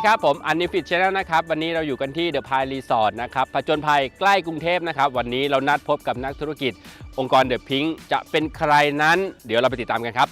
ดีครับ ผมอันนิฟิตชแนลนะครับ วันนี้เราอยู่กันที่เดอะพายรีสอร์ทนะครับผจญภัยใกล้กรุงเทพนะครับ วันนี้เรานัดพบกับนักธุรกิจ องค์กรเดอะพิงจะเป็นใครนั้น เดี๋ยวเราไปติดตามกันครับ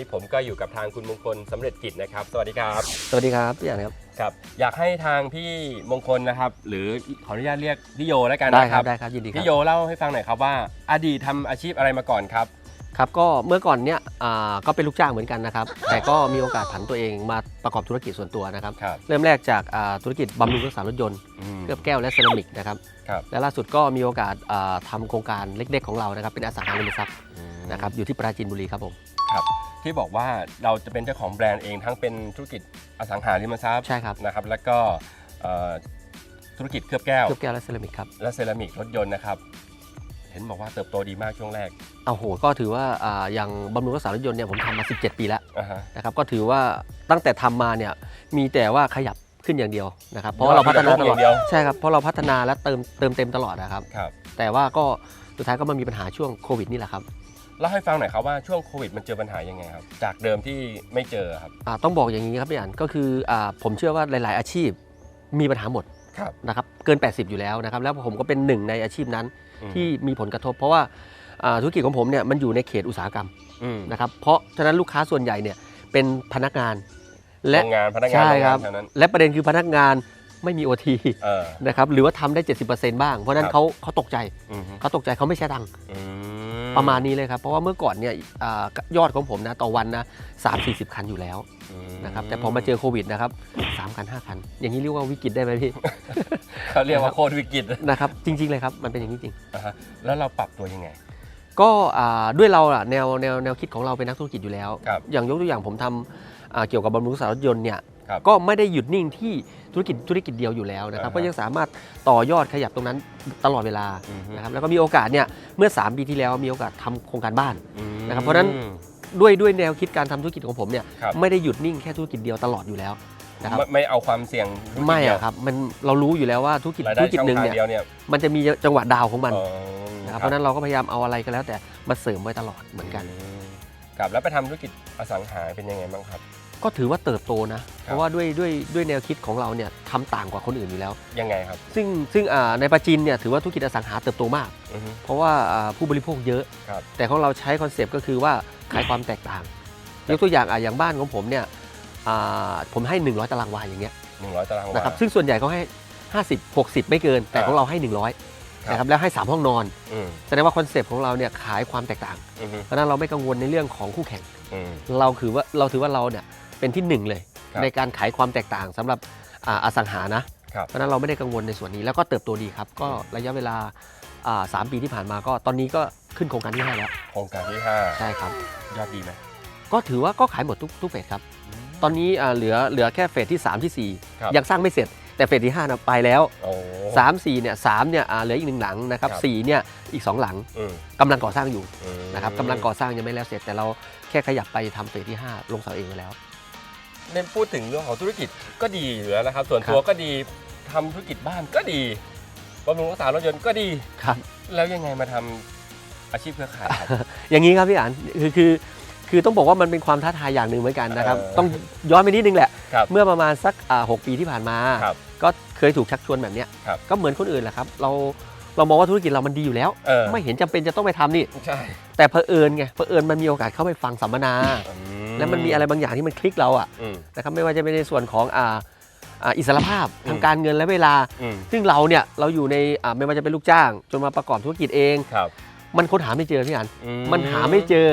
นนี้ผมก็อยู่กับทางคุณมงคลสำเร็จกิจนะครับ สวัสดีครับ สวัสดีครับพี่อ่านครับ ครับ อยากให้ทางพี่มงคลนะครับ หรือขออนุญาตเรียกพี่โยแล้วกันได้นะคครัรับบ ได้ครับยินดีครัพี่โยเล่าให้ฟังหน่อยครับว่า อดีตทำอาชีพอะไรมาก่อนครับ ครับก็เมื่อก่อนเนี้ยอ่าก็เป็นลูกจ้างเหมือนกันนะครับ แต่ก็มีโอกาสผันตัวเองมาประกอบธุรกิจส่วนตัวนะครับ ครับเริ่มแรกจากอ่าธุรกิจบำรุงรักษารถยนต์อืม เคลือบแก้วและเซรามิกนะครับครับ และล่าสุดก็มีโอกาสอ่าทำโครงการเล็ก ๆ ของเรานะครับเป็นอสังหาริมทรัพย์อืมนะครับอยู่ที่ปราจีนบุรีครับผม ครับ ที่บอกว่าเราจะเป็นเจ้าของแบรนด์เองทั้งเป็นธุรกิจอสังหาริมทรัพย์ใช่ครับ นะครับ แล้วก็เอ่อธุรกิจเคลือบแก้ว เคลือบแก้วและเซรามิกครับ และเซรามิกรถยนต์นะครับ เห็นบอกว่าเติบโตดีมากช่วงแรกเอาโห ก็ถือว่าอ่าอย่างบำรุงรักษารถยนต์เนี่ยผมทำมา 17 ปีแล้วอ่าฮะนะครับ ก็ถือว่าตั้งแต่ทำมาเนี่ยมีแต่ว่าขยับขึ้นอย่างเดียวนะครับ เพราะว่าเราพัฒนาตลอดอย่างเดียวใช่ครับ เพราะเราพัฒนาและเติมเติมเต็มตลอดนะครับ ครับ แต่ว่าก็สุดท้ายก็มามีปัญหาช่วงโควิดนี่แหละครับ เล่าให้ฟังหน่อยครับว่าช่วงโควิดมันเจอปัญหายังไงครับ จากเดิมที่ไม่เจอครับอ่าต้องบอกอย่างนี้ครับพี่อันก็คืออาผมเชื่อว่าหลาย ๆ อาชีพมีปัญหาหมดครับนะครับเกิน 80 อยู่แล้วนะครับแล้วผมก็เป็นหนึ่งในอาชีพนั้นอืมที่มีผลกระทบ เพราะว่าอ่าธุรกิจของผมเนี่ยมันอยู่ในเขตอุตสาหกรรมอืมนะครับเพราะฉะนั้นลูกค้าส่วนใหญ่เนี่ยเป็นพนักงาน และโรงงานพนักงานใช่โรงคงารันบเท่านั้น และประเด็นคือพนักงานไม่มีโอทีเออ นะครับหรือว่าทำได้ 70%บ้าง เพราะฉะนั้คนรับ เขาเขาตกใจอืมฮึเขาตกใจเขาไม่ใช้ตังค์ อื ประมาณนี้เลยครับ เพราะว่าเมื่อก่อนเนี่ยอายอดของผมนะต่อวันนะสามสี่สิบคันอยู่แล้วอืมนะครับแต่พอมาเจอโควิดนะครับสามคันห้าคัน อย่างนี้เรียกว่าวิกฤตได้ไหมพี่เขาเรียกว่าโคตรวิกฤตนะครับจริง ๆ เลยครับ มันเป็นอย่างนี้จริงอ่าฮะแล้วเราปรับตัวยังไง ก็อ่าด้วยเราอะแนวแนวแนวคิดของเราเป็นนักธุรกิจอยู่แล้วครับอย่างยกตัวอย่างผมทำอ่าเกี่ยวกับบำรุงรักษารถยนต์เนี่ย ครับก็ไม่ได้หยุดนิ่งที่ธุรกิจธุรกิจเดียวอยู่แล้วนะครับอ่าฮะก็ยังสามารถต่อยอดขยับตรงนั้นตลอดเวลาอือฮึ นะครับแล้วก็มีโอกาสเนี่ยเมื่อ 3 ปีที่แล้วมีโอกาสทำโครงการบ้านอืมนะครับเพราะฉะนั้น ด้วยด้วยแนวคิดการทำธุรกิจของผมเนี่ยครับ ไม่ได้หยุดนิ่งแค่ธุรกิจเดียวตลอดอยู่แล้วนะครับไม่ไม่เอาความเสี่ยงธุรกิจไม่เดียวอะครับมันเรารู้อยู่แล้วว่าธุรกิจรายธุได้รกิจช่องหนึ่งทางเนี่ยเดียวเนี่ยมันจะมีจังหวะดาวของมันอ๋อนะครับเพราะฉะนั้นเราก็พยายามเอาอะไรก็แล้วแต่มาเสริมไว้ตลอดเหมือนกันมครับแล้วไปทำธุรกิจอสังหาเป็นยังไงบ้างครับ ก็ถือว่าเติบโตนะ เพราะว่าด้วยด้วยด้วยแนวคิดของเราเนี่ยทำต่างกว่าคนอื่นอยู่แล้ว ยังไงครับ ซึ่งซึ่งอ่าในปาจีนเนี่ยถือว่าธุรกิจอสังหาเติบโตมากอือฮึเพราะว่าอ่าผู้บริโภคเยอะครับแต่ของเราใช้คอนเซปต์ก็คือว่าขายความแตกต่าง ยกตัวอย่างอะอย่างบ้านของผมเนี่ยอ่าผมให้ 100 ตารางวาอย่างเงี้ยหนึ่งร้อยตารางวานะครับซึ่งส่วนใหญ่เขาให้50 60ไม่เกิน แต่อ่าของเราให้100ครับนะครับแล้วให้ 3 ห้องนอนอืมแสดงว่าคอนเซปต์ของเราเนี่ยขายความแตกต่างอือฮึเพราะฉะนั้นเราไม่กังวลในเรื่องของคู่แข่งอืมเราคือว่าเราถือว่าเราเนี่ย เป็นที่หนึ่งเลย ครับในการขายความแตกต่างสำหรับอ่าอสังหานะครับ เพราะฉะนั้นเราไม่ได้กังวลในส่วนนี้แล้วก็เติบโตดีครับ ก็ระยะเวลาอ่าสามปีที่ผ่านมาก็ตอนนี้ก็ขึ้นโครงการที่ห้าแล้วโครงการที่ห้าใช่ครับยอดดีไหมก็ถือว่าก็ขายหมดทุกทุกเฟสครับ ตอนนี้อ่าเหลือเหลือแค่เฟสที่ 3 ที่ ครับ4 ยังสร้างไม่เสร็จ แต่เฟสที่5นะไปแล้ว โอ้ 3 4เนี่ยสามเนี่ยอ่าเหลืออีกหนึ่งหลังนะครับครับ สี่เนี่ยอีก 2 หลังอืมกำลังก่อสร้างอยู่อืมนะครับกำลังก่อสร้างยังไม่แล้วเสร็จแต่เราแค่ขยับไปทำเฟสที่ 5 ลงเสาเองไปแล้ว เน้นพูดถึงเรื่องของธุรกิจก็ดีอยู่แล้วนะครับ ส่วนครับตัวก็ดีทำธุรกิจบ้านก็ดีบำรุงรักษารถยนต์ก็ดี ครับ แล้วยังไงมาทำอาชีพเครือข่ายครับ อย่างนี้ครับพี่อันคือคือคือต้องบอกว่ามันเป็นความท้าทายอย่างหนึ่งเหมือนกันนะครับ เออต้องย้อนไปนิดนึงแหละ ครับเมื่อประมาณสักอ่าหกปีที่ผ่านมา ครับก็เคยถูกชักชวนแบบเนี้ยครับ ก็เหมือนคนอื่นแหละครับ เราเรามองว่าธุรกิจเรามันดีอยู่แล้ว เออไม่เห็นจำเป็นจะต้องไปทำนี่ ใช่แต่เผอิญไงเผอิญมันมีโอกาสเข้าไปฟังสัมมนา อื แล้วมันมีอะไรบางอย่างที่มันคลิกเราอะอืม นะครับไม่ว่าจะเป็นในส่วนของอ่าอ่าอิสรภาพอืมทางการเงินและเวลา อืม ซึ่งเราเนี่ยเราอยู่ในอ่าไม่ว่าจะเป็นลูกจ้าง จนมาประกอบธุรกิจเอง ครับมันค้นหาไม่เจอพี่อันอืมันหาไม่เจอ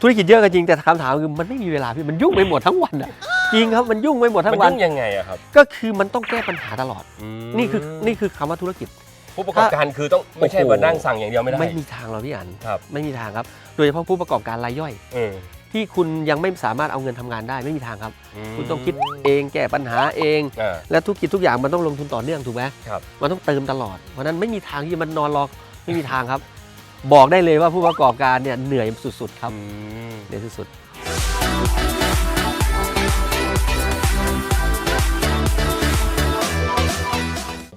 ธุรกิจเยอะกันจริงแต่คำถามคือมันไม่มีเวลาพี่มันยุ่งไปหมดทั้งวันอะจริงครับมันยุ่งไปหมดทั้มันงวันยุ่งยังไงอะครับก็คือมันต้องแก้ปัญหาตลอดอืมนี่คือนี่คือคำว่าธุรกิจ ผู้ประกอบการคือต้องไม่ใช่โอ้โห มานั่งสั่งอย่างเดียวไม่ได้ไม่มีทางเราพี่อันครับ ไม่มีทางครับ โดยเฉพาะผู้ประกอบการรายย่อย อืม ที่คุณยังไม่สามารถเอาเงินทำงานได้ไม่มีทางครับ คุณต้องคิดเองแก้ปัญหาเองอ่าและทุกกิจทุกอย่างมันต้องลงทุนต่อเนื่องถูกไหมครับ มันต้องเติมตลอด เพราะฉะนั้นไม่มีทางที่มันนอนรอไม่มีทางครับ บอกได้เลยว่าผู้ประกอบการเนี่ยเหนื่อยสุดๆครับอืมเหนื่อยสุด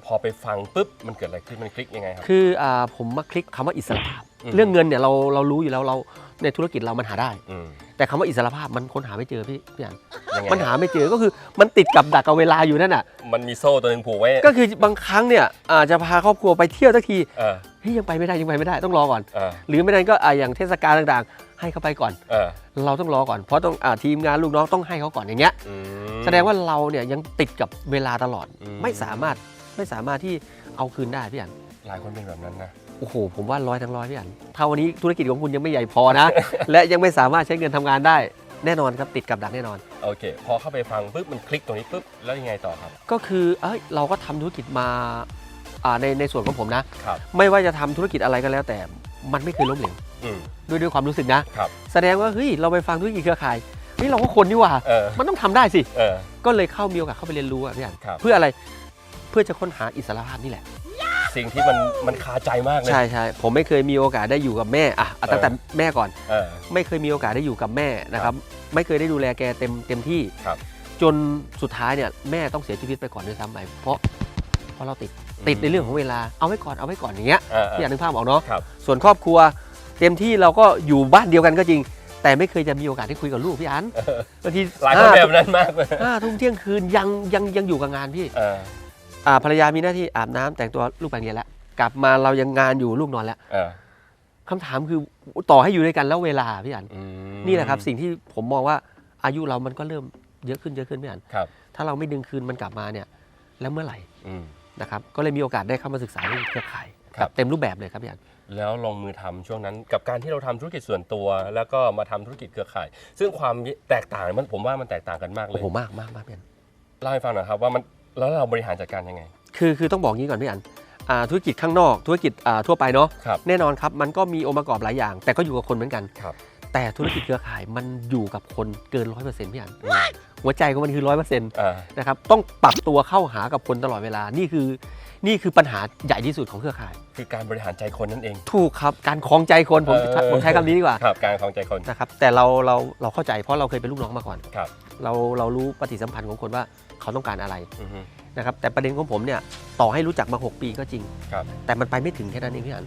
พอไปฟังปุ๊บมันเกิดอะไรขึ้นมันคลิกยังไงครับ ๆคืออ่าผมมาคลิกคำว่าอิสรภาพอืม เรื่องเงินเนี่ยเราเรารู้อยู่แล้วเรา ในธุรกิจเรามันหาได้ อืม แต่คำว่าอิสรภาพมันค้นหาไม่เจอพี่พี่อันยังไง มันหาไม่เจอก็คือมันติดกับดักกับเวลาอยู่นั่นน่ะ มันมีโซ่ตัวหนึ่งผูกไว้ก็คือบางครั้งเนี่ยอาจจะพาครอบครัวไปเที่ยวสักทีเออเฮ้ยยังไปไม่ได้ยังไปไม่ได้ต้องรอก่อน เออหรือไม่นั้นก็อ่าอย่างเทศกาลต่างๆ ให้เขาไปก่อน เออเราต้องรอก่อนเพราะต้องอาทีมงานลูกน้องต้องให้เขาก่อนอย่างเงี้ยอืม แสดงว่าเราเนี่ยยังติดกับเวลาตลอดอืม ไม่สามารถไม่สามารถที่เอาคืนได้พี่อันหลายคนเป็นแบบนั้นนะ โอ้โห ผมว่าร้อยทั้งร้อยพี่อันถ้าวันนี้ธุรกิจของคุณยังไม่ใหญ่พอนะ และยังไม่สามารถใช้เงินทำงานได้แน่นอนครับติดกับดักแน่นอน โอเค พอเข้าไปฟังปุ๊บมันคลิกตรงนี้ปุ๊บแล้วยังไงต่อครับ ก็คือเอ้ยเราก็ทำธุรกิจมาอ่าในในส่วนของผมนะครับไม่ว่าจะทำธุรกิจอะไรก็แล้ว แต่มันไม่เคยล้มเหลวอืมด้วยด้วยความรู้สึกนะครับแสดงว่าเฮ้ยเราไปฟังธุรกิจเครือข่ายเฮ้ยเราก็คนนี่หว่าเออมันต้องทำได้สิเออก็เลยเข้ามีโอกาสเข้าไปเรียนรู้อะพี่อันครับเพื่ออะไรเพื่อจะค้นหาอิสรภาพนี่แหละ สิ่งที่มันมันคาใจมากเลย ใช่ใช่ผมไม่เคยมีโอกาสได้อยู่กับแม่อะอะตั้งแต่แม่ก่อน เออ ไม่เคยมีโอกาสได้อยู่กับแม่นะครับ ไม่เคยได้ดูแลแกเต็มเต็มที่ครับ จนสุดท้ายเนี่ยแม่ต้องเสียชีวิตไปก่อนด้วยซ้ำไปเพราะเพราะเราติดติดในเรื่องของเวลาเอาไว้ก่อนเอาไว้ก่อนอย่างเงี้ยเออเอพี่ออยากนึกภาพออกเนาะครับ ส่วนครอบครัว เต็มที่เราก็อยู่บ้านเดียวกันก็จริง แต่ไม่เคยจะมีโอกาสได้คุยกับลูกพี่อันบางทีหลายคนเป็นแบบนั้นมากเลยห้าทุ่มเที่ยงคืนยังยังยังอยู่กับงานพี่ เอออ่า ภรรยามีหน้าที่อาบน้ำแต่งตัวลูกไปโรงเรียนแล้ว กลับมาเรายังงานอยู่ลูกนอนแล้วเออคำถามคือต่อให้อยู่ด้วยกันแล้วเวลาพี่อัน อืมนี่แหละครับสิ่งที่ผมมองว่าอายุเรามันก็เริ่มเยอะขึ้นเยอะขึ้นพี่อัน ครับถ้าเราไม่ดึงคืนมันกลับมาเนี่ย แล้วเมื่อไหร่อืม นะครับ ก็เลยมีโอกาสได้เข้ามาศึกษาเรื่องเครือข่ายครับเต็มรูปแบบเลยครับพี่อัน แล้วลงมือทำช่วงนั้น กับการที่เราทำธุรกิจส่วนตัว แล้วก็มาทำธุรกิจเครือข่าย ซึ่งความแตกต่างมันผมว่ามันแตกต่างกันมากเลโอ้ยโหมากมากมากพี่อัน เล่าให้ฟังหน่อยครับว่ามัน แล้วเราบริหารจัดการยังไง คือคือต้องบอกงี้ก่อนพี่อันอ่าธุรกิจข้างนอกธุรกิจอ่าทั่วไปเนาะครับแน่นอนครับมันก็มีองค์ประกอบหลายอย่าง แต่ก็อยู่กับคนเหมือนกันครับแต่ธุรกิจเครือข่ายมันอยู่กับคนเกินร้อยเปอร์เซ็นต์พี่อันหัวใจของมันคือร้อยเปอร์เซ็นต์อ่านะครับต้องปรับตัวเข้าหากับคนตลอดเวลานี่คือ นี่คือปัญหาใหญ่ที่สุดของเครือข่าย คือการบริหารใจคนนั่นเอง ถูกครับการคล้องใจคนผมเออผมใช้คำนี้ดีกว่าครับการของใจคนนะครับแต่เราเราเราเข้าใจเพราะเราเคยเป็นลูกน้องมาก่อนครับเราเรารู้ปฏิสัมพันธ์ของคนว่า เขาต้องการอะไรอือฮึ นะครับแต่ประเด็นของผมเนี่ยต่อให้รู้จักมา 6 ปีก็จริง ครับ แต่มันไปไม่ถึงแค่นั้นเองพี่อัน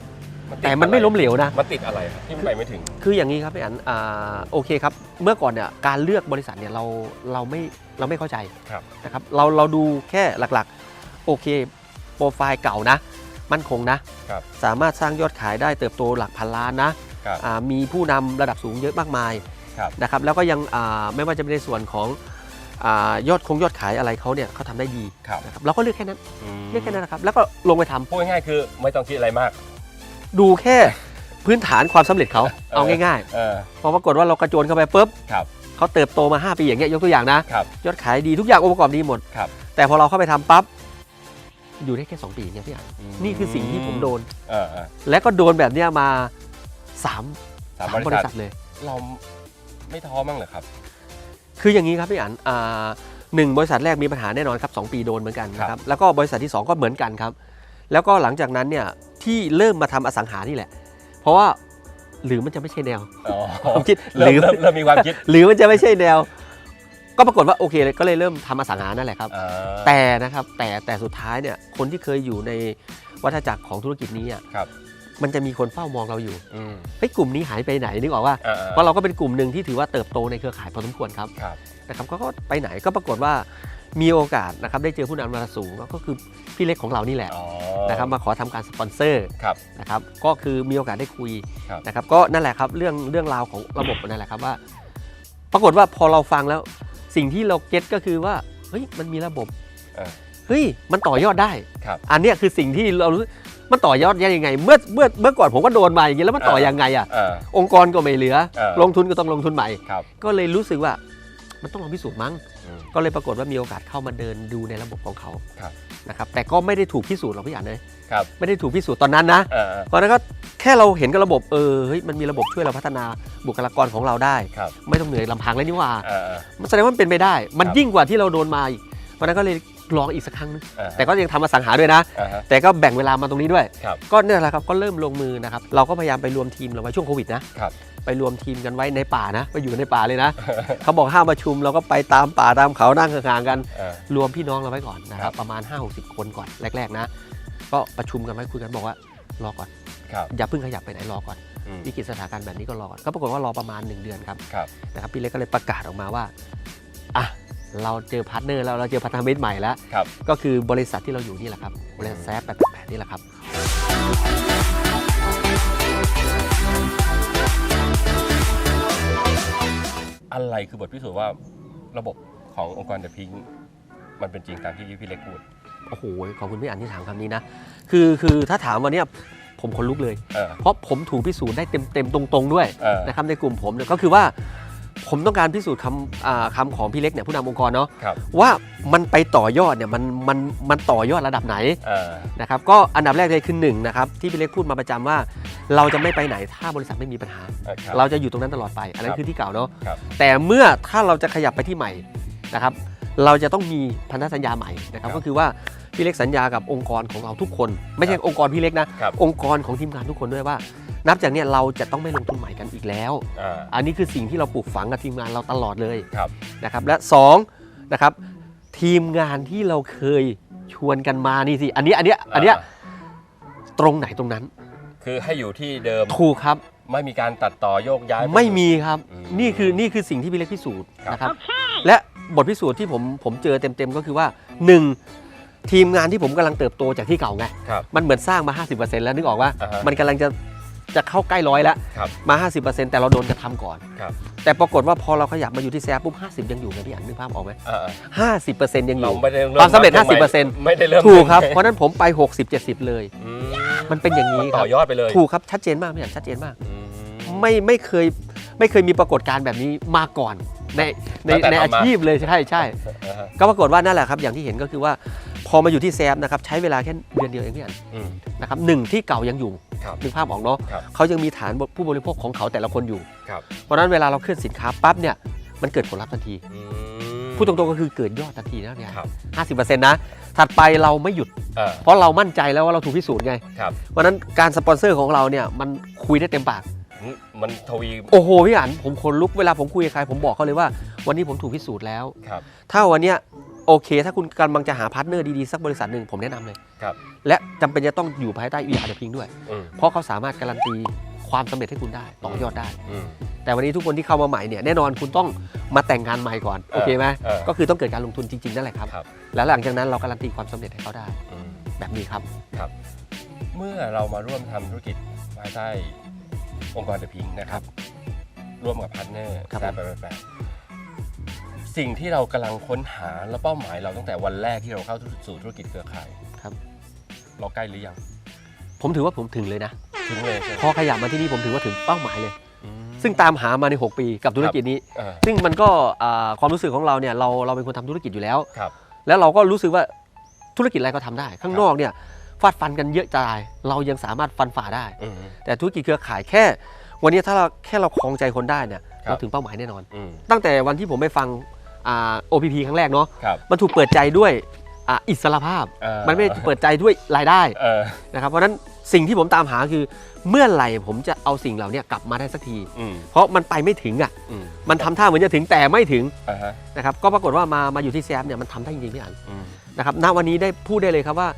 ติดแต่มันไม่ล้มเหลวนะ มันติดอะไรครับที่มันไปไม่ถึง คืออย่างนี้ครับพี่อันอ่าโอเคครับ เมื่อก่อนเนี่ยการเลือกบริษัทเนี่ยเราเราไม่เราไม่เข้าใจครับ นะครับเราเราดูแค่หลักๆ โอเค โปรไฟล์เก่านะ มั่นคงนะ ครับสามารถสร้างยอดขายได้เติบโตหลักพันล้านนะครับอ่ามีผู้นำระดับสูงเยอะมากมายครับ นะครับแล้วก็ยังอ่าไม่ว่าจะเป็นในส่วนของอา ยอดคงยอดขายอะไรเขาเนี่ยเขาทำได้ดีครับ นะครับเราก็เลือกแค่นั้นอืมเลือกแค่นั้นนะครับ แล้วก็ลงไปทำพูดง่ายๆคือไม่ต้องคิดอะไรมาก ดูแค่พื้นฐานความสำเร็จเขาเออเอาง่ายเออ ๆพอปรากฏว่าเรากระโจนเข้าไปปุ๊บครับเขาเติบโตมา 5 ปีอย่างเงี้ยยกตัวอย่างนะครับยอดขายดีทุกอย่างองค์ประกอบดีหมด ครับ แต่พอเราเข้าไปทำปั๊บอยู่ได้แค่ 2 ปีเนี่ยพี่อะนี่คือสิ่งที่ผมโดน เออเออและก็โดนแบบเนี้ยมา3ามสามสามบบริริษัษัททเลย เราไม่ท้อมั้งเหรอครับ คืออย่างนี้ครับพี่อันอ่าหนึ่งบริษัทแรกมีปัญหาแน่นอนครับสองปีโดนเหมือนกันนะคครัรับบแล้วก็บริษัทที่ 2 ก็เหมือนกันครับ แล้วก็หลังจากนั้นเนี่ยที่เริ่มมาทำอสังหานี่แหละ เพราะว่าหรือมันจะไม่ใช่แนวอ๋อผมคิดหเริ่รืมอเริ่มเริ่มมีความคิด หรือมันจะไม่ใช่แนว ก็ปรากฏว่าโอเคเลยก็เลยเริ่มทำอสังหานั่นแหละครับอ่าแต่นะครับแต่แต่สุดท้ายเนี่ยคนที่เคยอยู่ในวัฏจักรของธุรกิจนี้อะครับ มันจะมีคนเฝ้ามองเราอยู่อืม เฮ้ยกลุ่มนี้หายไปไหนนึกออกว่าอ่าเพราะเราก็เป็นกลุ่มหนึ่งที่ถือว่าเติบโตในเครือข่ายพอสมควรครับครับนะครับก็ก็ไปไหนก็ปรากฏว่ามีโอกาสนะครับได้เจอผู้นำระดับสูงก็คือพี่เล็กของเรานี่แหละอ๋อนะครับมาขอทำการสปอนเซอร์ ครับ นะครับก็คือมีโอกาสได้คุยครับ นะครับก็นั่นแหละครับเรื่องเรื่องราวของระบบนั่นแหละครับว่า ปรากฏว่าพอเราฟังแล้วสิ่งที่เราเก็ตก็คือว่าเฮ้ยมันมีระบบเออ เฮ้ยมันต่อยอดได้ ครับ อันเนี้ยคือสิ่งที่เรารู้สึก มันต่อยอดได้ยังไง เมื่อเมื่อเมื่อก่อนผมก็โดนมาอย่างนี้แล้วมันต่อยังไงอะเออ องค์กรก็ไม่เหลือ เออ ลงทุนก็ต้องลงทุนใหม่ ครับ ก็เลยรู้สึกว่ามันต้องลองพิสูจน์มั้ง อืม ก็เลยปรากฏว่ามีโอกาสเข้ามาเดินดูในระบบของเขาครับนะครับแต่ก็ไม่ได้ถูกพิสูจน์หรอกพี่อ่านเลยครับ ไม่ได้ถูกพิสูจน์ตอนนั้นนะเออเพราะฉะนั้นก็แค่เราเห็นกับระบบเออเฮ้ยมันมีระบบช่วยเราพัฒนาบุคลากรของเราได้ ครับ ไม่ต้องเหนื่อยลำพังเลยนี่หว่า เออเออ มันแสดงว่ามันเป็นไปได้ มันครับ ยิ่งกว่าที่เราโดนมาอีกเพราะฉะนั้นก็เลย ลองอีกสักครั้งนึงเออแต่ก็ยังทำมาสังหาด้วยนะ อ่าฮะแต่ก็แบ่งเวลามาตรงนี้ด้วย ครับ ก็เนี่ยแหละครับก็เริ่มลงมือนะครับเราก็พยายามไปรวมทีมเราไว้ช่วงโควิดนะครับ ไปรวมทีมกันไว้ในป่านะไปอยู่ในป่าเลยนะ เขาบอกห้ามประชุมเราก็ไปตามป่าตามเขานั่งห่างๆกัน เออ รวมพี่น้องเราไว้ก่อนนะคครัรับบ ประมาณ 5 6 0 คนก่อนแรก ๆ นะ ก็ประชุมกันไว้คุยกันบอกว่ารอก่อน ครับอย่าเพิ่งขยับไปไหนรอก่อนอืม วิกฤตสถานการณ์แบบนี้ก็รอก่อนก็ปรากฏว่ารอประมาณ 1 เดือนครับครับ นะครับพี่เล็กก็เลยประกาศออกมาว่าอะ เราเจอพาร์ทเนอร์แล้วเราเจอพันธมิตรใหม่แล้ว ครับ ก็คือบริษัทที่เราอยู่นี่แหละครับบริษัทแซฟแปดแปดนี่แหละครับ อะไรคือบทพิสูจน์ว่าระบบขององค์กรเดอะพิงมันเป็นจริงตามที่พี่เล็กพูด โอ้โห ขอบคุณพี่อันที่ถามคำนี้นะ คือคือถ้าถามวันเนี้ยผมขนลุกเลย เออ เพราะผมถูกพิสูจน์ได้เต็มเต็มๆตรง ๆ ด้วยเออ นะครับในกลุ่มผมเนี่ยก็คือว่า ผมต้องการพิสูจน์คำอ่าคำของพี่เล็กเนี่ยผู้นำองค์กรเนาะครับว่ามันไปต่อยอดเนี่ยมันมันมันต่อยอดระดับไหนเออนะครับก็อันดับแรกเลยคือหนึ่งนะครับที่พี่เล็กพูดมาประจำว่า เราจะไม่ไปไหนถ้าบริษัทไม่มีปัญหา เออครับเราจะอยู่ตรงนั้นตลอดไป อันนั้ครันบคือที่เก่าเนาะครับ แต่เมื่อถ้าเราจะขยับไปที่ใหม่นะครับ เราจะต้องมีพันธสัญญาใหม่นะครับ ครับก็คือว่าพี่เล็กสัญญากับองค์กรของเราทุกคน ไม่ใช่ครับองค์กรพี่เล็กนะ ครับ องค์กรของทีมงานทุกคนด้วยว่า นับจากเนี้ยเราจะต้องไม่ลงทุนใหม่กันอีกแล้ว อ่า อันนี้คือสิ่งที่เราปลูกฝังกับทีมงานเราตลอดเลยครับ นะครับ และ2นะครับทีมงานที่เราเคยชวนกันมานี่สิ อันนี้อันเนี้ยอันเนี้ยตรงไหนตรงนั้น คือให้อยู่ที่เดิมถูกครับ ไม่มีการตัดต่อโยกย้ายป ไม่มีครับ อืมนี่คือนี่คือสิ่งที่พี่เล็กพิสูจน์ครับ นะครับ และบทพิสูจน์ที่ผมผมเจอเต็มๆก็คือว่า 1. ทีมงานที่ผมกำลังเติบโตจากที่เก่าไง ครับ มันเหมือนสร้างมา 50%แล้วนึกออกว่า อ่าฮะ มันกำลังจะ จะเข้าใกล้ร้อยแล้ว ครับ มา 50%แต่เราโดนกระทำก่อน ครับแต่ปรากฏว่าพอเราขยับมาอยู่ที่แซฟปุ๊บ50 ยังอยู่ไงพี่อันนึกภาพออกไหมเออห้าสิบเปอร์เซ็นต์ยังอเรายู่ ไม่ได้ความสำเร็จนับตงใหม่50%ไม่ได้เริ่มถูกครับใหม่เพราะฉะนั้นผมไป 60 70 เลย อืมมันเป็นอย่างนี้มันคต่รับอยอดไปเลยถูกครับชัดเจนมากพี่อันชัดเจนมาก อืม ไม่ไม่เคยไม่เคยมีปรากฏการณ์แบบนี้มาก่อน ในในตั้งแต่ในทำมา อาชีพเลยใช่ใช่ อ่าฮะก็ปรากฏว่านั่นแหละครับอย่างที่เห็นก็คือว่าพอมาอยู่ที่แซมนะครับใช้เวลาแค่เดือนเดียวเองพี่อันอืม นะครับหนึ่งที่เก่ายังอยู่ครับนึกภาพออกเนาะครับเขายังมีฐานผู้บริโภคของเขาแต่ละคนอยู่ ครับ เพราะฉะนั้นเวลาเราเคลื่อนสินค้าปั๊บเนี่ยมันเกิดผลลัพธ์ทันที อืม พูดตรงๆก็คือเกิดยอดทันทีนะเนี่ยครับ ห้าสิบเปอร์เซ็นต์นะ ถัดไปเราไม่หยุด เออเพราะเรามั่นใจแล้วว่าเราถูกพิสูจน์ไง ครับ เพราะฉะนั้นการสปอนเซอร์ของเราเนี่ยมันคุยได้เต็มปาก มันทวีโอ้โหพี่อันผมขนลุกเวลาผมคุยกับใครผมบอกเขาเลยว่า วันนี้ผมถูกพิสูจน์แล้ว ครับ ถ้าวันเนี้ยโอเค ถ้าคุณกำลังจะหาพาร์ทเนอร์ดีๆ สักบริษัทหนึ่งผมแนะนำเลย ครับและจำเป็นจะต้องอยู่ภายใต้ VR เดพิงด้วย อืมเพราะเขาสามารถการันตีความสำเร็จให้คุณได้ต่อยอดได้ อืม แต่วันนี้ทุกคนที่เข้ามาใหม่เนี่ยแน่นอนคุณต้องมาแต่งงานใหม่ก่อนโอเคไหมเออก็คือต้องเกิดการลงทุนจริงๆนั่นแหละครับ ครับ แล้วหลังจากนั้นเราการันตีความสำเร็จให้เขาได้ อืมแบบนี้ครับ เมื่อเรามาร่วมทำธุรกิจภายใต้ องค์กรเดอะพิงนะครับ ร่วมกับพาร์ทเนอร์ครับแปดแปดแปดสิ่งที่เรากำลังค้นหาและเป้าหมายเราตั้งแต่วันแรกที่เราเข้าสู่ธุรกิจเครือข่าย ครับ เราใกล้หรือยัง ผมถือว่าผมถึงเลยนะ ถึงเลยใช่ไหมพอขยับมาที่นี่ผมถือว่าถึงเป้าหมายเลย อืมซึ่งตามหามาใน 6 ปีกับธุรกิจนี้ เออซึ่งมันก็อ่าความรู้สึกของเราเนี่ยเราเราเป็นคนทำธุรกิจอยู่แล้ว ครับ แล้วเราก็รู้สึกว่าธุรกิจอะไรก็ทำได้ ข้างนอกเนี่ย ฟาดฟันกันเยอะจาย เรายังสามารถฟันฝ่าได้ อืม แต่ธุรกิจเครือข่ายแค่ วันนี้ถ้าเราแค่เราครองใจคนได้เนี่ยครับ เราถึงเป้าหมายแน่นอน อืมตั้งแต่วันที่ผมไปฟังอ่า OPP ครั้งแรกเนาะครับมันถูกเปิดใจด้วยอ่าอิสรภาพ เออมันไม่เปิดใจด้วยรายได้เออนะครับเพราะฉะนั้นสิ่งที่ผมตามหาคือเมื่อไหร่ผมจะเอาสิ่งเหล่านี้กลับมาได้สักที อืมเพราะมันไปไม่ถึงอะอืมมันทำท่าเหมือนจะถึงแต่ไม่ถึงอ่าฮะนะครับก็ปรากฏว่ามามาอยู่ที่แซมเนี่ยมันทำได้จริงๆพี่อัน อืม นะครับณวันนี้ได้พูดได้เลยครับว่า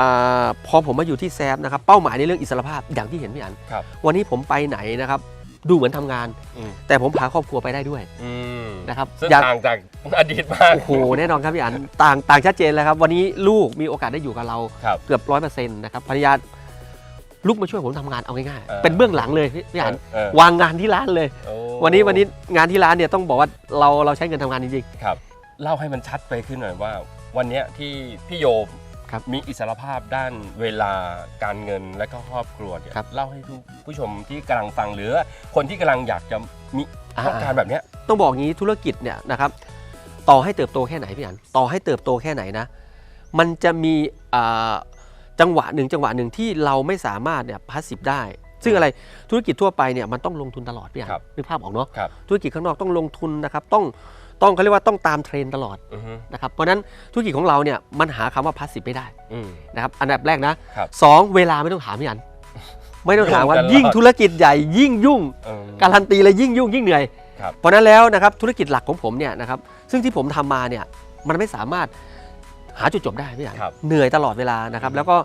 อาพอผมมาอยู่ที่แซมนะครับเป้าหมายในเรื่องอิสรภาพอย่างที่เห็นพี่อันครับวันนี้ผมไปไหนนะครับ ดูเหมือนทำงาน อืม แต่ผมพาครอบครัวไปได้ด้วยอืมนะครับซึ่งอยาก ต่างจากอดีตมาก โอ้โหแน่นอนครับพี่อันต่างต่างชัดเจนเลยครับ วันนี้ลูกมีโอกาสได้อยู่กับเราครับเกือบร้อยเปอร์เซ็นต์นะครับภรรยาลูกมาช่วยผมทำงานเอาง่ายเออ ๆเป็นเบื้องหลังเลยพี่พี่อันเออวางงานที่ร้านเลย โอ้วันนี้วันนี้งานที่ร้านเนี่ยต้องบอกว่าเราเราใช้เงินทำงานจริงครับ เล่าให้มันชัดไปขึ้นหน่อยว่า วันเนี้ยที่พี่โยม ครับมีอิสรภาพด้านเวลาการเงินและก็ครอบครัวเนี่ยครับ เล่าให้ทุกผู้ชมที่กำลังฟังหรือคนที่กำลังอยากจะมีอ่าต้องการแบบเนี้ย ต้องบอกงี้ธุรกิจเนี่ยนะครับต่อให้เติบโตแค่ไหนพี่อันต่อให้เติบโตแค่ไหนนะ มันจะมีอ่าจังหวะหนึ่งจังหวะหนึ่งที่เราไม่สามารถเนี่ยพาสซีฟได้ ซึ่งอะไรธุรกิจทั่วไปเนี่ยมันต้องลงทุนตลอดพี่อันครับ นึกภาพออกเนาะ ครับ ธุรกิจข้างนอกต้องลงทุนนะครับต้อง ต้องเขาเรียกว่าต้องตามเทรนด์ตลอดอือฮึนะครับเพราะฉะนั้นธุรกิจของเราเนี่ยมันหาคำว่าพาสซีฟไม่ได้อืม นะครับอันดับแรกนะครับสองเวลาไม่ต้องถามพี่อันไม่ต้องถามว่ายุ่งตลอด ยิ่งธุรกิจใหญ่ยิ่งยุ่ง เออ การันตีเลยยิ่งยุ่งยิ่งเหนื่อย ครับ เพราะฉะนั้นแล้วนะครับธุรกิจหลักของผมเนี่ยนะครับซึ่งที่ผมทำมาเนี่ยมันไม่สามารถหาจุดจบได้พี่ใหญ่ครับเหนื่อยตลอดเวลานะครับอืมแล้วก็อ่า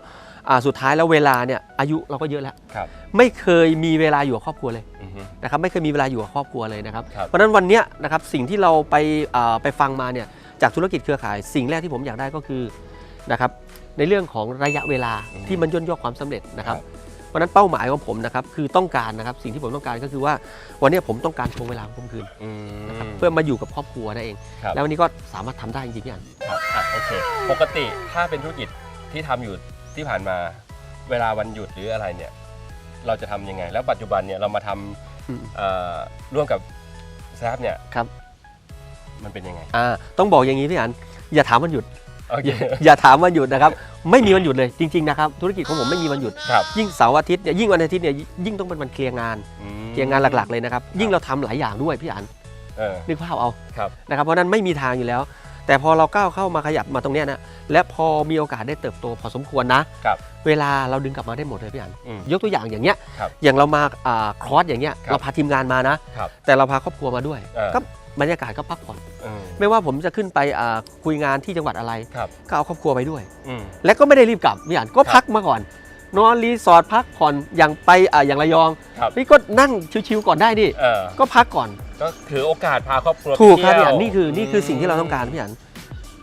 สุดท้ายแล้วเวลาเนี่ยอายุเราก็เยอะแล้วครับไม่เคยมีเวลาอยู่กับครอบครัวเลยอือฮึนะครับไม่เคยมีเวลาอยู่กับครอบครัวเลยนะครับครับเพราะฉะนั้นวันเนี้ยนะครับสิ่งที่เราไปอ่าไปฟังมาเนี่ยจากธุรกิจเครือข่าย สิ่งแรกที่ผมอยากได้ก็คือนะครับในเรื่องของระยะเวลาอืมที่มันย่นย่อความสำเร็จนะครับครับเพราะฉะนั้นเป้าหมายของผมนะครับคือต้องการนะครับสิ่งที่ผมต้องการก็คือว่าวันเนี้ยผมต้องการทวงเวลาของผมคืนอืมนะครับเพื่อมาอยู่กับครอบครัวนั่นเองครับแล้ววันนี้ก็สามารถทำได้จริงๆพี่อันครับอะโอเค ปกติถ้าเป็นธุรกิจที่ทำอยู่ ที่ผ่านมาเวลาวันหยุดหรืออะไรเนี่ย เราจะทำยังไง แล้วปัจจุบันเนี่ยเรามาทอืมำเอ่อร่วมกับแซฟเนี่ยครับมันเป็นยังไงอ่าต้องบอกอย่างนี้พี่อันอย่าถามวันหยุด โอเคอย่าอย่าถามวันหยุดนะครับ ไม่มีวันหยุดเลยจริงๆนะครับธุรกิจของผมไม่มีวันหยุด ครับยิ่งเสาร์อาทิตย์เนี่ยยิ่งวันอาทิตย์เนี่ยยิ่งต้องเป็นวันเคลียร์งานอืมเคลียร์งานหลักๆเลยนะครับ ยิ่งเราทำหลายอย่างด้วยพี่อันเออนึกภาพเอาครับ นะครับเพราะฉะนั้นไม่มีทางอยู่แล้ว แต่พอเราก้าวเข้ามาขยับมาตรงเนี้ยนะและพอมีโอกาสได้เติบโตพอสมควรนะครับเวลาเราดึงกลับมาได้หมดเลยพี่อันอืมยกตัวอย่างอย่างเงี้ยครับอย่างเรามาครอสอย่างเงี้ยครับเราพาทีมงานมานะครับแต่เราพาครอบครัวมาด้วยเออ ก็บรรยากาศก็พักผ่อนเออไม่ว่าผมจะขึ้นไปอ่าคุยงานที่จังหวัดอะไร ครับก็เอาครอบครัวไปด้วย อืม และก็ไม่ได้รีบกลับพี่อันก็ครับพักมาก่อน นอนรีสอร์ทพักผ่อนอย่างไปอ่าอย่างระยอง ครับ นี่ก็นั่งชิวๆก่อนได้ดิเออก็พักก่อน ก็ถือโอกาสพาครอบครัวถูกครับไปพี่เที่ยวอันนี่คือนี่คือสิ่งที่เราต้องการพี่อัน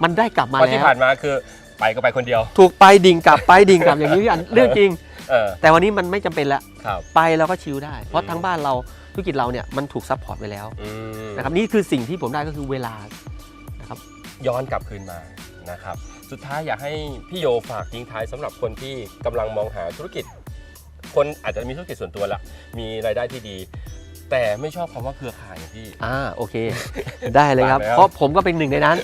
มันได้กลับมาเพราะแล้ที่วผ่านมาคือไปก็ไปคนเดียว ถูกไปดิ่งกลับไปดิ่งกลับอย่างนี้พี่อันเรื่องจริง เออแต่วันนี้มันไม่จำเป็นแล้วครับไปเราก็ชิลได้ เพอืราะมทั้งบ้านเราธุรกิจเราเนี่ยมันถูกซัพพอร์ตไว้แล้วอืมนะครับนี่คือสิ่งที่ผมได้ก็คือเวลานะครับย้อนกลับคืนมานะครับ สุดท้ายอยากให้พี่โยฝากทิ้งท้ายสำหรับคนที่กำลังมองหาธุรกิจ คนอาจจะมีธุรกิจส่วนตัวละมีรายได้ที่ดี แต่ไม่ชอบคำว่าเครือข่ายอย่างพี่ อ่าโอเค ได้เลยครับฝากแล้วเพราะผมก็เป็นหนึ่งในนั้น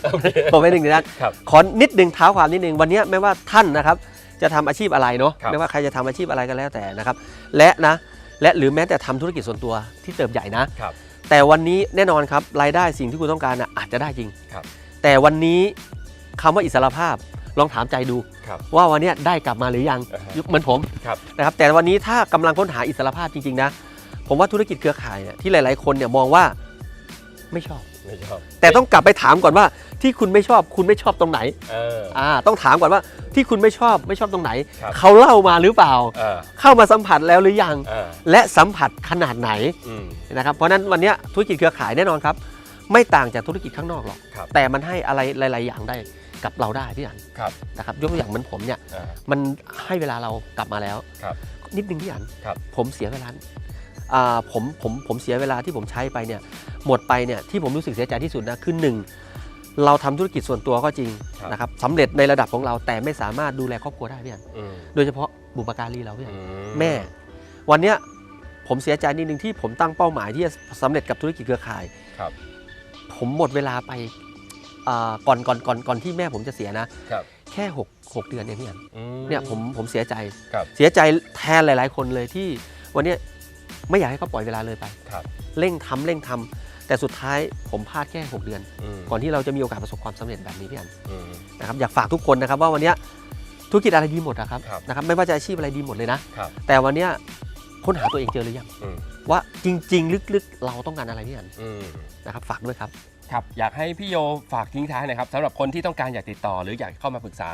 ผมเป็นหนึ่งในนั้นครับขอนิดนึงเท้าความนิดนึงวันนี้ไม่ว่าท่านนะครับ จะทำอาชีพอะไรเนาะครับ ไม่ว่าใครจะทำอาชีพอะไรก็แล้วแต่นะครับ และนะและหรือแม้แต่ทำธุรกิจส่วนตัวที่เติบใหญ่นะ ครับ แต่วันนี้แน่นอนครับรายได้สิ่งที่คุณต้องการนะอาจจะได้จริงครับ แต่วันนี้ คำว่าอิสรภาพลองถามใจดู ครับ ว่าวันเนี้ยได้กลับมาหรือยังอ่าฮะเหมือนผมครับ นะครับ แต่วันนี้ถ้ากำลังค้นหาอิสรภาพจริงๆนะผมว่าธุรกิจเครือข่ายเนี่ยที่หลาย ๆ คนเนี่ยมองว่าไม่ชอบ ไม่ชอบแต่ต้องกลับไปถามก่อนว่าที่คุณไม่ชอบคุณไม่ชอบตรงไหนเออ อ่าต้องถามก่อนว่าที่คุณไม่ชอบไม่ชอบตรงไหน ครับ เขาเล่ามาหรือเปล่า เออเข้ามาสัมผัสแล้วหรือยัง เออและสัมผัสขนาดไหนอืม นะครับเพราะฉะนั้นวันเนี้ยธุรกิจเครือข่ายแน่นอนครับ ไม่ต่างจากธุรกิจข้างนอกหรอก ครับ แต่มันให้อะไรหลาย ๆ อย่างได้ กับเราได้พี่อันครับ นะครับยกตัวอย่างเหมือนผมเนี่ยเออมันให้เวลาเรากลับมาแล้ว ครับ นิดนึงพี่อันครับ ผมเสียเวลาอ่าผมผมผมเสียเวลาที่ผมใช้ไปเนี่ยหมดไปเนี่ยที่ผมรู้สึกเสียใจที่สุดนะคือหนึ่งเราทำธุรกิจส่วนตัวก็จริงครับ นะครับสำเร็จในระดับของเราแต่ไม่สามารถดูแลครอบครัวได้พี่อันอืมโดยเฉพาะบุปการีเราพี่อัน อืแม่ วันเนี้ยผมเสียใจนิดนึงที่ผมตั้งเป้าหมายที่จะสำเร็จกับธุรกิจเครือข่าย ครับ ผมหมดเวลาไป อ่าก่อนก่อนก่อนก่อนที่แม่ผมจะเสียนะ ครับ แค่หกหกเดือนเองพี่อันอืเนี่ยผมผมเสียใจ ครับ เสียใจแทนหลาย ๆ คนเลยที่วันเนี้ยไม่อยากให้เขาปล่อยเวลาเลยไป ครับเร่งทำเร่งทำแต่สุดท้ายผมพลาดแค่ 6 เดือนอืมก่อนที่เราจะมีโอกาสประสบความสำเร็จแบบนี้พี่อันอืม นะครับอยากฝากทุกคนนะครับว่าวันเนี้ยธุรกิจอะไรดีหมดนะครับครับ นะครับไม่ว่าจะอาชีพอะไรดีหมดเลยนะ ครับแต่วันเนี้ยค้นหาตัวเองเจอหรือยังอืมว่าจริง ๆ ลึกๆ เราต้องการอะไรพี่อันอืม นะครับฝากด้วยครับ ครับอยากให้พี่โยฝากทิ้งท้ายหน่อยครับสำหรับคนที่ต้องการอยากติดต่อ หรืออยากเข้ามาปรึกษา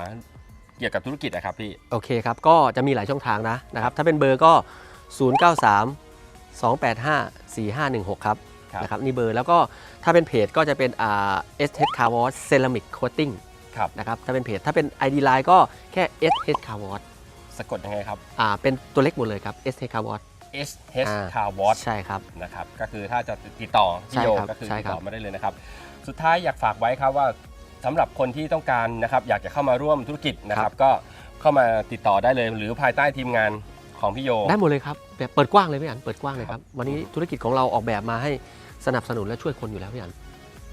เกี่ยวกับธุรกิจนะครับพี่ โอเคครับ ก็จะมีหลายช่องทางนะนะครับ ถ้าเป็นเบอร์ก็ 0 9 3 2 8 5 4 5 1 6 ครับครับ นะครับนี่เบอร์แล้วก็ถ้าเป็นเพจก็จะเป็นอ่า S H Car Wash Ceramic Coating ครับนะครับถ้าเป็นเพจถ้าเป็น ID Line ก็แค่ S H Car Wash สะกดยังไงครับ อ่าเป็นตัวเล็กหมดเลยครับ S H Car Wash S H อ่า Car Wash ใช่ครับ นะครับก็คือถ้าจะติดต่อพี่โยใช่ครับก็คือใช่ติดครับ ต่อมาได้เลยนะครับ สุดท้ายอยากฝากไว้ครับว่าสำหรับคนที่ต้องการนะครับอยากจะเข้ามาร่วมธุรกิจนะครับก็เข้ามาติดต่อได้เลย หรือภายใต้ทีมงานของพี่โย ได้หมดเลยครับแบบเปิดกว้างเลยพี่อันเปิดกว้างเลยครับ วันนี้ธุรกิจของเราออกแบบมาให้สนับสนุนและช่วยคนอยู่แล้วพี่อัน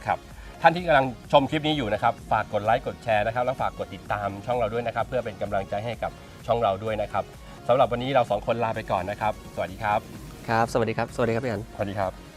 ครับท่านที่กำลังชมคลิปนี้อยู่นะครับ ฝากกดไลค์กดแชร์นะครับ แล้วฝากกดติดตามช่องเราด้วยนะครับ เพื่อเป็นกำลังใจให้กับช่องเราด้วยนะครับ สำหรับวันนี้เราสองคนลาไปก่อนนะครับ สวัสดีครับ ครับ สวัสดีครับ สวัสดีครับพี่อัน สวัสดีครับ